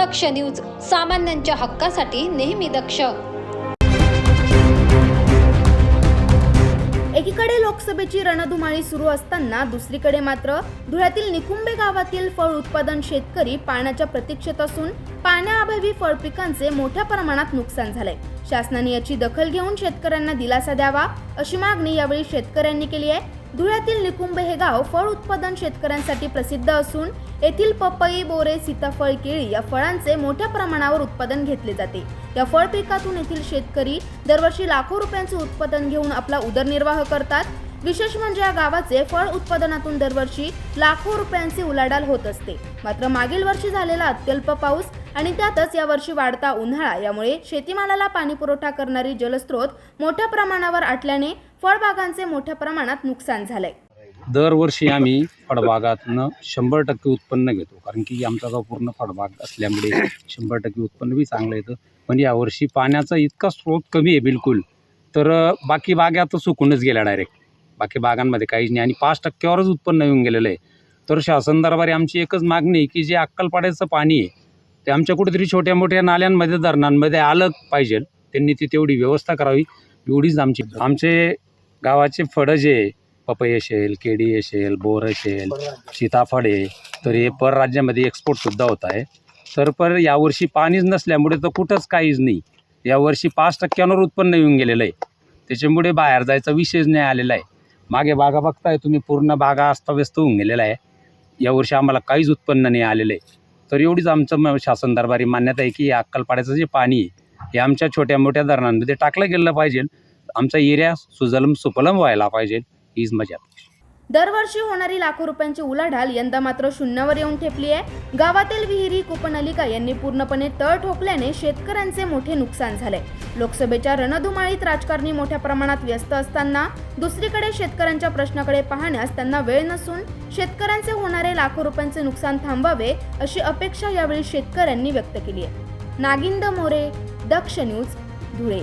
दक्ष news सामान्यांच्या हक्कासाठी नेहमी दक्ष. एकीकडे लोकसभेची रणधुमाळी सुरू असताना दुसरीकडे मात्र धुळ्यातील निकुंबे गावातील फळ उत्पादन शेतकरी पाण्याच्या प्रतीक्षेत असून पाण्याअभावी फळ पिकांचे मोठ्या प्रमाणात नुकसान झालंय शासनाने याची दखल घेऊन शेतकऱ्यांना दिलासा द्यावा अशी मागणी यावेळी शेतकऱ्यांनी केली आहे. धुळ्यातील निकुंबे हे गाव फळ उत्पादन शेतकऱ्यांसाठी प्रसिद्ध असून येथील पपई बोरे सीताफळ केळी या फळांचे मोठ्या प्रमाणावर उत्पादन घेतले जाते. या फळ पिकातून येथील शेतकरी दरवर्षी लाखो रुपयांचे उत्पादन घेऊन आपला उदरनिर्वाह करतात. विशेष म्हणजे या गावाचे फळ उत्पादनातून दरवर्षी लाखो रुपयांची उलाढाल होत असते. मात्र मागील वर्षी झालेला अत्यल्प पाऊस आणि त्यातच यावर्षी वाढता उन्हाळा यामुळे शेतीमालाला पाणी पुरवठा करणारी जलस्रोत मोठ्या प्रमाणावर आटल्याने फळबागांचे मोठ्या प्रमाणात नुकसान झालंय. दरवर्षी आम्ही फळबागातनं शंभर टक्के उत्पन्न घेतो कारण की आमचा गाव पूर्ण फळबाग असल्यामुळे शंभर टक्के उत्पन्न बी चांगलं येतं. पण यावर्षी पाण्याचा इतका स्रोत कमी आहे बिलकुल तर बाकी बागा तर सुकूनच गेल्या डायरेक्ट बाकी बागांमध्ये काहीच नाही आणि पाच टक्क्यावरच उत्पन्न येऊन गेलेलं आहे. तर शासन दरबारी आमची एकच मागणी आहे की जे अक्कलपाड्याचं पाणी आहे ते आमच्या कुठेतरी छोट्या मोठ्या नाल्यांमध्ये धरणांमध्ये आलं पाहिजे. त्यांनी ती तेवढी व्यवस्था करावी. एवढीच आमची आमचे गावाचे फळं जे पपई असेल केळी असेल बोर असेल सीताफळ आहे तर हे परराज्यामध्ये एक्सपोर्टसुद्धा होत आहे. तर पर यावर्षी पाणीच नसल्यामुळे तर कुठंच काहीच नाही. यावर्षी पाच टक्क्यांवर उत्पन्न येऊन गेलेलं आहे. त्याच्यामुळे बाहेर जायचा विषयच नाही आलेला आहे. मागे बागा बघताय तुम्ही पूर्ण बागा अस्ताव्यस्त होऊन गेलेला आहे. यावर्षी आम्हाला काहीच उत्पन्न नाही आलेलं आहे. तर एवढीच आमचं म- शासन दरबारी मान्यता आहे की या अक्कलपाड्याचं जे पाणी आहे हे आमच्या छोट्या मोठ्या धरणांमध्ये टाकलं गेलं पाहिजे. आमचा एरिया सुजलम सुफलम व्हायला पाहिजे. हीच मजा दरवर्षी होणारी लाखो रुपयांची उलाढाल यंदा मात्र शून्यावर येऊन ठेपली आहे. गावातील विहिरी कुपनलिका यांनी पूर्णपणे तळ ठोकल्याने शेतकऱ्यांचे मोठे नुकसान झाले. लोकसभेच्या रणधुमाळीत राजकारणी मोठ्या प्रमाणात व्यस्त असताना दुसरीकडे शेतकऱ्यांच्या प्रश्नाकडे पाहण्यास त्यांना वेळ नसून शेतकऱ्यांचे होणारे लाखो रुपयांचे नुकसान थांबावे अशी अपेक्षा यावेळी शेतकऱ्यांनी व्यक्त केली आहे. नागिंद मोरे दक्ष न्यूज धुळे.